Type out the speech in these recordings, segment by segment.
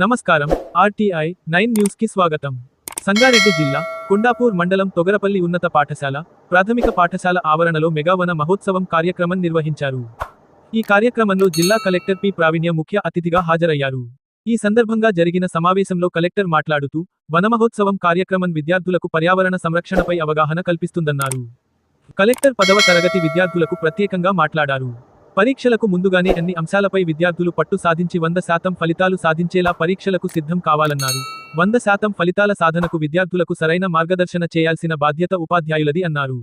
నమస్కారం. RTI nine న్యూస్కి స్వాగతం. సంగారెడ్డి జిల్లా కొండాపూర్ మండలం తొగరపల్లి ఉన్నత పాఠశాల ప్రాథమిక పాఠశాల ఆవరణలో మెగావన మహోత్సవం కార్యక్రమం నిర్వహించారు. ఈ కార్యక్రమంలో జిల్లా కలెక్టర్ పి. ప్రావీణ్య ముఖ్య అతిథిగా హాజరయ్యారు. ఈ సందర్భంగా జరిగిన సమావేశంలో కలెక్టర్ మాట్లాడుతూ వనమహోత్సవం కార్యక్రమం విద్యార్థులకు పర్యావరణ సంరక్షణపై అవగాహన కల్పిస్తుందన్నారు. కలెక్టర్ పదవ తరగతి విద్యార్థులకు ప్రత్యేకంగా మాట్లాడారు. పరీక్షలకు ముందుగానే అన్ని అంశాలపై విద్యార్థులు పట్టు సాధించి వంద శాతం ఫలితాలు సాధించేలా పరీక్షలకు సిద్ధం కావాలన్నారు. వంద శాతం ఫలితాల సాధనకు విద్యార్థులకు సరైన మార్గదర్శన చేయాల్సిన బాధ్యత ఉపాధ్యాయులది అన్నారు.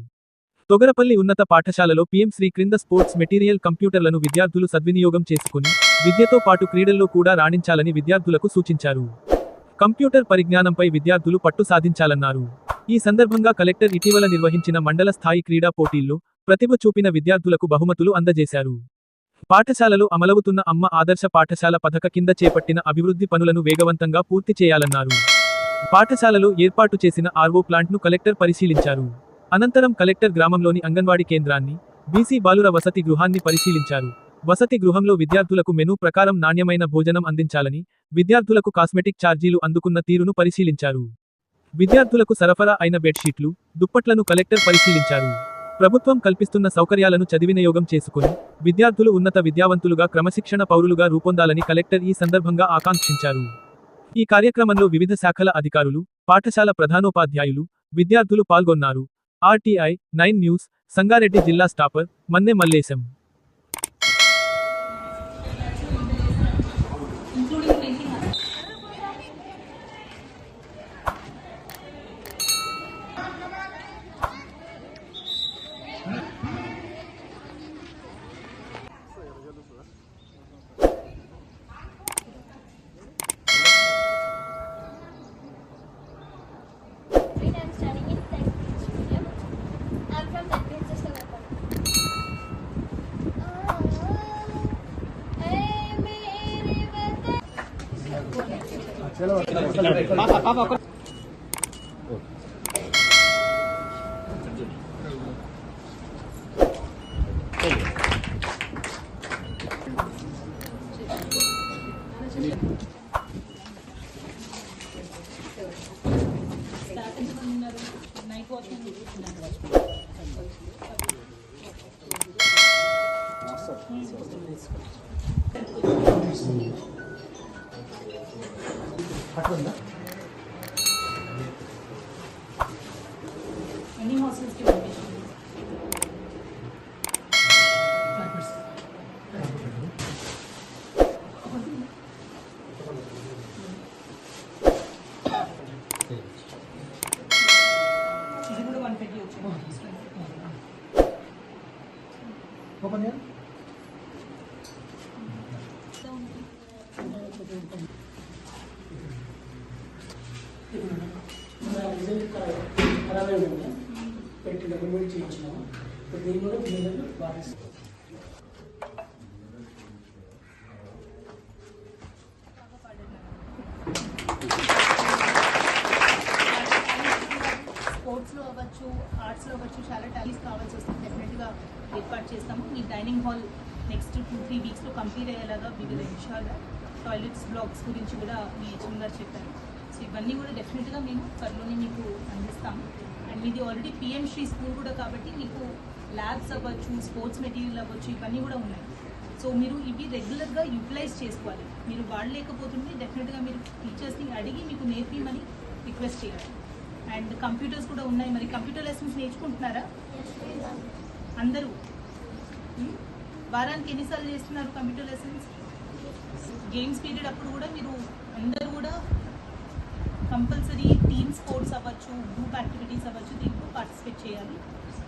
తొగరపల్లి ఉన్నత పాఠశాలలో పీఎం శ్రీ క్రింద స్పోర్ట్స్ మెటీరియల్ కంప్యూటర్లను విద్యార్థులు సద్వినియోగం చేసుకుని విద్యతో పాటు క్రీడల్లో కూడా రాణించాలని విద్యార్థులకు సూచించారు. కంప్యూటర్ పరిజ్ఞానంపై విద్యార్థులు పట్టు సాధించాలన్నారు. ఈ సందర్భంగా కలెక్టర్ ఇటీవల నిర్వహించిన మండల స్థాయి క్రీడా పోటీల్లో ప్రతిభ చూపిన విద్యార్థులకు బహుమతులు అందజేశారు. పాఠశాలలో అమలవుతున్న అమ్మ ఆదర్శ పాఠశాల పథక కింద చేపట్టిన అభివృద్ధి పనులను వేగవంతంగా పూర్తి చేయాలన్నారు. పాఠశాలలో ఏర్పాటు చేసిన ఆర్వో ప్లాంట్ను కలెక్టర్ పరిశీలించారు. అనంతరం కలెక్టర్ గ్రామంలోని అంగన్వాడీ కేంద్రాన్ని బీసీ బాలుర వసతి గృహాన్ని పరిశీలించారు. వసతి గృహంలో విద్యార్థులకు మెనూ ప్రకారం నాణ్యమైన భోజనం అందించాలని విద్యార్థులకు కాస్మెటిక్ ఛార్జీలు అందుకున్న తీరును పరిశీలించారు. విద్యార్థులకు సరఫరా అయిన బెడ్షీట్లు దుప్పట్లను కలెక్టర్ పరిశీలించారు. ప్రభుత్వం కల్పిస్తున్న సౌకర్యాలను చదివినియోగం చేసుకుని విద్యార్థులు ఉన్నత విద్యావంతులుగా క్రమశిక్షణ పౌరులుగా రూపొందాలని కలెక్టర్ ఈ సందర్భంగా ఆకాంక్షించారు. ఈ కార్యక్రమంలో వివిధ శాఖల అధికారులు పాఠశాల ప్రధానోపాధ్యాయులు విద్యార్థులు పాల్గొన్నారు. ఆర్టీఐ నైన్ న్యూస్ సంగారెడ్డి జిల్లా స్టాపర్ మన్నె మల్లేశం. பாப்பா பாப்பா हटवंदा any muscles to rotation Open here. Down. మన రిజల్ట్ ఖరాబ్ అయిందండి పెట్టి డబ్బులు కూడా చేయించినాము. ఇప్పుడు దీన్ని కూడా పిల్లలు బాగా స్పోర్ట్స్లో అవ్వచ్చు ఆర్ట్స్లో అవ్వచ్చు చాలా టాలెంట్స్ కావాల్సి వస్తుంది డెఫినెట్గా ఏర్పాటు చేస్తాము. మీ dining hall next two three వీక్స్లో complete అయ్యేలాగా వివిధ విషయాలు టాయిలెట్స్ బ్లాక్స్ గురించి కూడా మీ హెచ్ఎం గారు చెప్పారు. సో ఇవన్నీ కూడా డెఫినెట్గా మేము త్వరలోనే మీకు అందిస్తాము. అండ్ మీది ఆల్రెడీ పిఎం శ్రీ స్కూల్ కూడా కాబట్టి మీకు ల్యాబ్స్ అవ్వచ్చు స్పోర్ట్స్ మెటీరియల్ అవ్వచ్చు ఇవన్నీ కూడా ఉన్నాయి. సో మీరు ఇవి రెగ్యులర్గా యూటిలైజ్ చేసుకోవాలి. మీరు వాడలేకపోతుంటే డెఫినెట్గా మీరు టీచర్స్ని అడిగి మీకు నేర్పిమని రిక్వెస్ట్ చేయాలి. అండ్ కంప్యూటర్స్ కూడా ఉన్నాయి. మరి కంప్యూటర్ లెసన్స్ నేర్చుకుంటున్నారా? అందరూ? Hmm? వారానికి ఎన్నిసార్లు చేస్తున్నారు కంప్యూటర్ లెసన్స్ గేమ్స్ పీరియడ్ అప్పుడు కూడా మీరు అందరూ కూడా కంపల్సరీ టీమ్ స్పోర్ట్స్ అవ్వచ్చు గ్రూప్ యాక్టివిటీస్ అవ్వచ్చు దీంట్లో పార్టిసిపేట్ చేయాలి.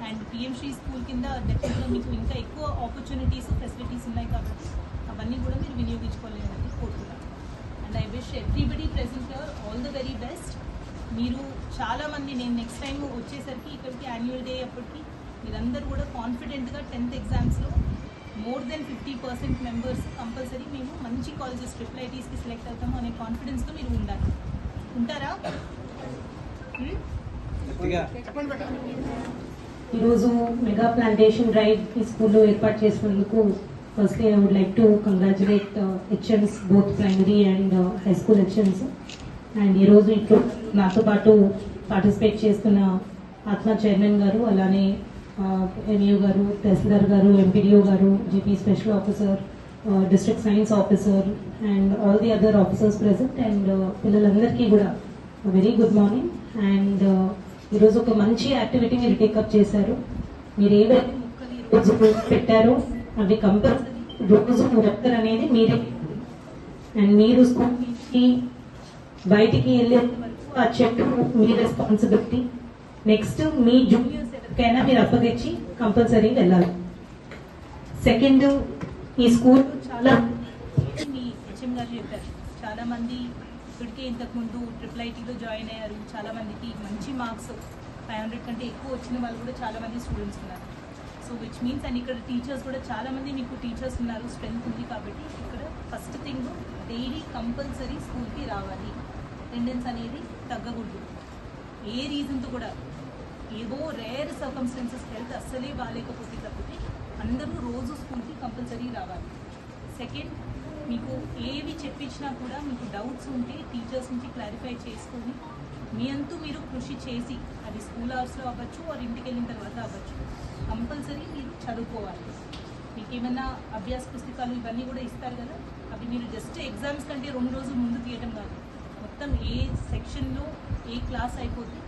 అండ్ పిఎంశ్రీ స్కూల్ కింద డెఫినెట్గా మీకు ఇంకా ఎక్కువ ఆపర్చునిటీస్ ఫెసిలిటీస్ ఉన్నాయి కాబట్టి అవన్నీ కూడా మీరు వినియోగించుకోలేదని కోరుతున్నాను and I wish everybody present all the very best మీరు చాలామంది నేను నెక్స్ట్ టైం వచ్చేసరికి ఇక్కడికి యాన్యువల్ డే అప్పటికి మీరందరూ కూడా కాన్ఫిడెంట్గా టెన్త్ ఎగ్జామ్స్లో more than fifty percent members compulsory మేము మంచి కాలేజెస్ ట్రిపుల్ ఐటీస్కి సెలెక్ట్ అవుతాము అనే కాన్ఫిడెన్స్తో మీరు ఉండాలి. ఉంటారా? ఈరోజు మెగా ప్లాంటేషన్ డ్రైవ్ ఈ స్కూల్లో ఏర్పాటు చేసినందుకు would like to congratulate uh, HMs, both primary and uh, high school HMs. And ఈరోజు ఇప్పుడు నాతో పాటు పార్టిసిపేట్ చేస్తున్న ఆత్మ చైర్మన్ గారు అలానే ఎంఈఓ గారు తహసీల్దార్ గారు ఎంపీడీఓ గారు GP special officer district science officer and all the other officers present and పిల్లలందరికీ కూడా వెరీ గుడ్ మార్నింగ్ అండ్ ఈరోజు ఒక మంచి యాక్టివిటీ మీరు టేకప్ చేశారు. మీరు ఏవైతే పెట్టారో అవి కంపల్సరీ రోజు మొక్కలు అనేది మీరే. అండ్ మీరు స్కూల్కి బయటికి వెళ్ళే వరకు ఆ చెట్టు మీ రెస్పాన్సిబిలిటీ నెక్స్ట్ మీ జూనియర్స్ ఎవరికైనా మీరు అప్పగించి కంపల్సరీ వెళ్ళాలి. సెకండ్ ఈ స్కూల్ చాలా మీ హెచ్ఎం గారు చెప్పారు. చాలా మంది ఇప్పటికే ఇంతకు ముందు ట్రిపుల్ ఐటీలో జాయిన్ అయ్యారు. చాలా మందికి మంచి మార్క్స్ ఫైవ్ హండ్రెడ్ కంటే ఎక్కువ వచ్చిన వాళ్ళు కూడా చాలా మంది స్టూడెంట్స్ ఉన్నారు. సో విచ్ మీన్స్ అండ్ ఇక్కడ టీచర్స్ కూడా చాలా మంది మీకు టీచర్స్ ఉన్నారు. స్ట్రెంత్ ఉంది కాబట్టి ఇక్కడ ఫస్ట్ థింగ్ డైలీ కంపల్సరీ స్కూల్కి రావాలి. అటెండెన్స్ అనేది తగ్గకూడదు. ఏ రీజన్తో కూడా ఏవో రేర్ సర్కమ్స్టెన్సెస్ హెల్త్ అస్సలే బాగాలేకపోతే తప్పితే అందరూ రోజు స్కూల్కి కంపల్సరీ రావాలి. సెకండ్ మీకు ఏవి చెప్పించినా కూడా మీకు డౌట్స్ ఉంటే టీచర్స్ నుంచి క్లారిఫై చేసుకొని మీ అంతు మీరు కృషి చేసి అది స్కూల్ అవర్స్లో అవ్వచ్చు వారి ఇంటికి వెళ్ళిన తర్వాత అవ్వచ్చు కంపల్సరీ మీరు చదువుకోవాలి. మీకు ఏమైనా అభ్యాస పుస్తకాలు ఇవన్నీ కూడా ఇస్తారు కదా అవి మీరు జస్ట్ ఎగ్జామ్స్ కంటే రెండు రోజులు ముందు తీయడం కాదు. మొత్తం ఏ సెక్షన్లో ఏ క్లాస్ అయిపోతే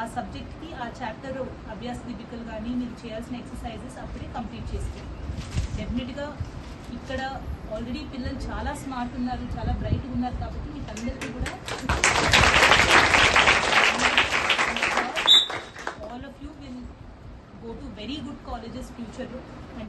ఆ సబ్జెక్ట్కి ఆ చాప్టర్ అభ్యాస దీపికలు కానీ మీరు చేయాల్సిన ఎక్సర్సైజెస్ అప్పుడే కంప్లీట్ చేసుకోండి. డెఫినెట్గా ఇక్కడ ఆల్రెడీ పిల్లలు చాలా స్మార్ట్ ఉన్నారు చాలా బ్రైట్గా ఉన్నారు కాబట్టి మీకు అందరికీ కూడా all of you will go to very good colleges ఫ్యూచర్లో అండ్